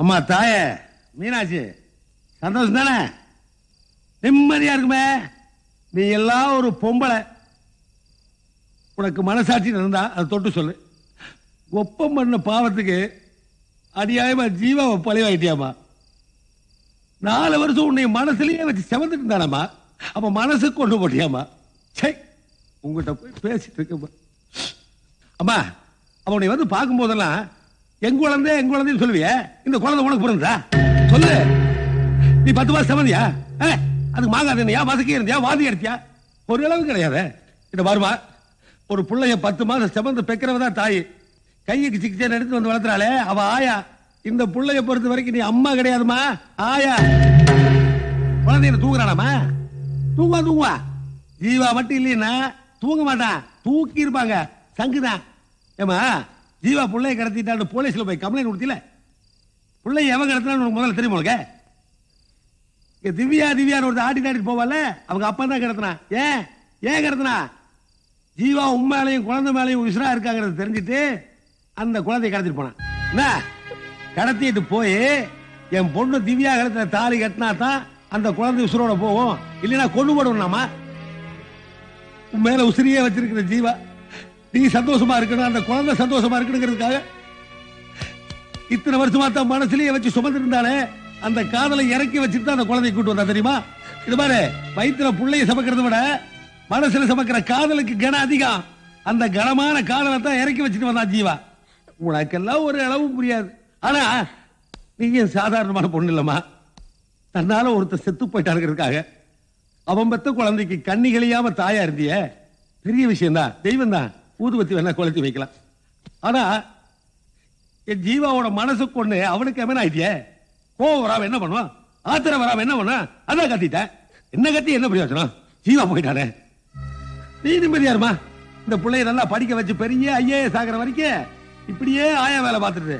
அம்மா தாயே மீனாட்சி சந்தோஷம் தானே? நிம்மதியா இருக்குமே? நீ எல்லாம் ஒரு பொம்பளை. உனக்கு மனசாட்சி இருந்தா அதை தொட்டு சொல்லு. ஒப்பம் பண்ண பாவத்துக்கு அடியாயமா ஜீவாவை பழிவாயிட்டியாமா நாலு வருஷம் உன்னை மனசுலயே வச்சு செவந்துட்டு இருந்தானாமா அப்ப மனசு கொண்டு போட்டியாமா சை உங்ககிட்ட போய் பேசிட்டு இருக்கேம்மா. அம்மா அவனை வந்து பார்க்கும் போதெல்லாம் என் குழந்தை என் குழந்தைன்னு சொல்லுவியே? இந்த குழந்தை உனக்கு பிறந்ததா சொல்லு. நீ பத்து மாசம் சம்மதியா? அதுக்கு மாங்காது இருந்தியா வசக்கி இருந்தியா? வாதி எடுத்தியா? ஒரு அளவு கிடையாது. இந்த வருமா? ஒரு பிள்ளைய பத்து மாசம் செமந்து பெக்கிறவ தான் தாய். கையுக்கு சிகிச்சை எடுத்து வந்து வளர்த்துறாளே. அவ ஆயா. இந்த பிள்ளைய பொறுத்த வரைக்கும் நீ அம்மா கிடையாதுமா? ஆயா. குழந்தைய தூங்குறானாமா? தூங்குவா தூங்குவா. ஜீவா மட்டும் இல்லைன்னா தூங்க மாட்டான். தூக்கி இருப்பாங்க சங்குதான். ஏமா ஜீவா பிள்ளைய கடத்திட்டான்னு போலீஸில் போய் கம்ப்ளைண்ட் கொடுத்தில? பிள்ளைய எவன் கடத்தினான்னு உனக்கு முதல்ல தெரியுமா உனக்கு? திவ்யா திவ்யான்னு ஒருத்தர் ஆட்டி ஆடிட்டு போவால அவங்க அப்பா தான் கிடத்துனா ஏன்? ஏன் கிடத்தினா? ஜீவா உண்மையிலையும் குழந்தை மேலையும் உசுரா இருக்காங்கிறது தெரிஞ்சுட்டு அந்த குழந்தைய கடத்திட்டு போனான். என்ன? கடத்திட்டு போய் என் பொண்ணு திவ்யா கழுத்துல தாலி கட்டினா தான் அந்த குழந்தை உசுரோட போகும். இல்லைன்னா கொண்டு போடுவோம் உன் மேல உசிரியே வச்சிருக்கிற ஜீவா. நீ சந்தோஷமா இருக்கணும் அந்த குழந்தை சந்தோஷமா இருக்கணுங்கிறதுக்காக. இத்தனை வருஷமா தான் மனசுலயே வச்சு சுமந்து இருந்தாலே அந்த காதலை இறக்கி வச்சுட்டு தான் அந்த குழந்தைய கூட்டு வந்தா தெரியுமா? இது பாரு வயிற்றுல பிள்ளைய சமைக்கிறத விட மனசுல சமைக்கிற காதலுக்கு கனம் அதிகம். அந்த கனமான காதலை தான் இறக்கி வச்சுட்டு வந்தான் ஜீவா. உனக்கெல்லாம் ஒரு அளவும் புரியாது. ஆனா நீங்க சாதாரணமான பொண்ணு இல்லம்மா. தன்னால ஒருத்தர் செத்து போயிட்டாருங்கிறதுக்காக அவன் பெத்த குழந்தைக்கு கண்ணி கழியாம தாயா இருந்திய. பெரிய விஷயம் தான் தெய்வம் தான் ஊதுபத்தி வேணா கொளுத்தி வைக்கலாம். ஆனா என் ஜீவாவோட மனசுக்கு ஒண்ணு அவனுக்கு எமன் ஆயிட்டியே? கோவம் வராம என்ன பண்ணுவான்? ஆத்திரம் வராம என்ன பண்ணுவான்? அதான் கத்திட்டேன் என்ன கத்தி என்ன பிரயோஜனம்? ஜீவா போயிட்டானே. நீ நிம்மதியா இந்த பிள்ளைய நல்லா படிக்க வச்சு பெரிய ஐஏஎஸ் ஆகிற வரைக்கும் இப்படியே ஆயா வேலை பார்த்துட்டு